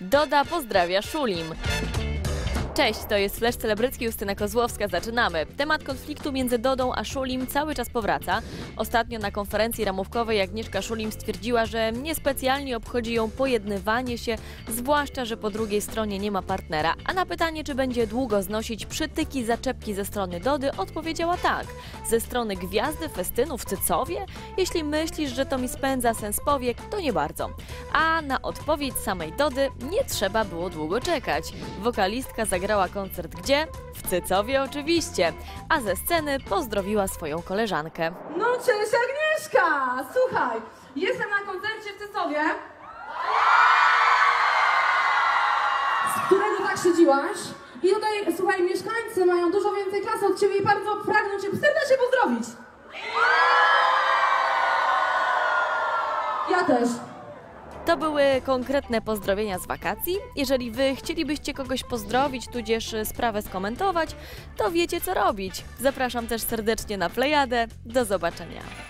Doda pozdrawia Szulim. Cześć, to jest Flash Celebrycki, Justyna Kozłowska, zaczynamy. Temat konfliktu między Dodą a Szulim cały czas powraca. Ostatnio na konferencji ramówkowej Agnieszka Szulim stwierdziła, że niespecjalnie obchodzi ją pojednywanie się, zwłaszcza, że po drugiej stronie nie ma partnera. A na pytanie, czy będzie długo znosić przytyki, zaczepki ze strony Dody, odpowiedziała tak. Ze strony gwiazdy festynu w Cycowie? Jeśli myślisz, że to mi spędza sens powiek, to nie bardzo. A na odpowiedź samej Dody nie trzeba było długo czekać. Wokalistka zagrała koncert gdzie? W Cycowie oczywiście, a ze sceny pozdrowiła swoją koleżankę. No cześć Agnieszka! Słuchaj, jestem na koncercie w Cesowie. Z którego tak siedziłaś. I tutaj, słuchaj, mieszkańcy mają dużo więcej klasy od ciebie i bardzo pragną cię serdecznie pozdrowić. Ja też. To były konkretne pozdrowienia z wakacji. Jeżeli wy chcielibyście kogoś pozdrowić, tudzież sprawę skomentować, to wiecie co robić. Zapraszam też serdecznie na Plejadę. Do zobaczenia.